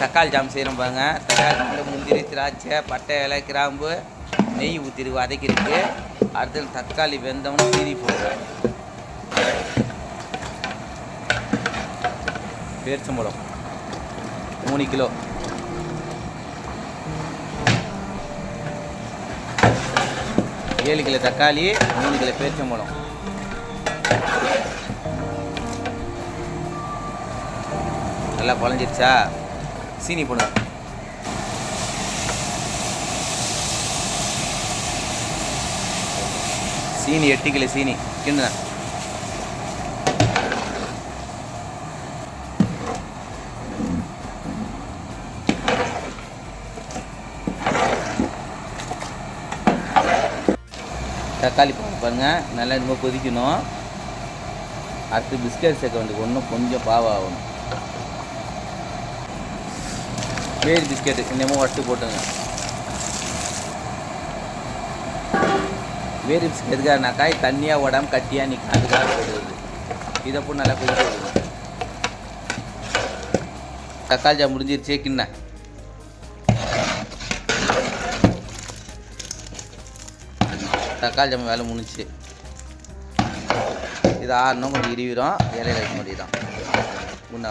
தக்காளி ஜாம் செய்கிறோம் பாருங்க. தக்காளி ஜாமில் முந்திரி திராட்சை பட்டை இலை கிராம்பு நெய் ஊற்றி வதக்கிருக்கு. அடுத்தது தக்காளி வெந்தவனும் சீரி போடுறேன் பேரிச்சம்பழம் மூணு கிலோ. ஏழு கிலோ தக்காளி மூணு கிலோ பேரிச்சம்பழம் நல்லா குழஞ்சிருச்சா? சீனி போடுங்க சீனி எட்டு கிலோ சீனி. கிண்ண தக்காளி பழம் பாருங்க நல்லா இதுமாதிரி கொதிக்கணும். அடுத்து பிஸ்கட் சேர்க்க வேண்டியது ஒன்றும் கொஞ்சம் பாவாகணும் வேர் பிஸ்கெட்டு இன்னமும் வட்டு போட்டுங்க வேர் பிஸ்கெட் எதுக்காகனாக்கா தண்ணியாக உடம்பு கட்டியாக நிற்கும் அதுக்காக போடுவது இதை போட்டு நல்லா கொதிக்க விடுங்க. தக்காளி ஜாம் முடிஞ்சிருச்சே கிண்ண. தக்காளி ஜாம் வேலை முடிஞ்சுச்சு. இது ஆறணும் கொஞ்சம் இருவிடும் இலையில வைக்க முடியுதான் முன்ன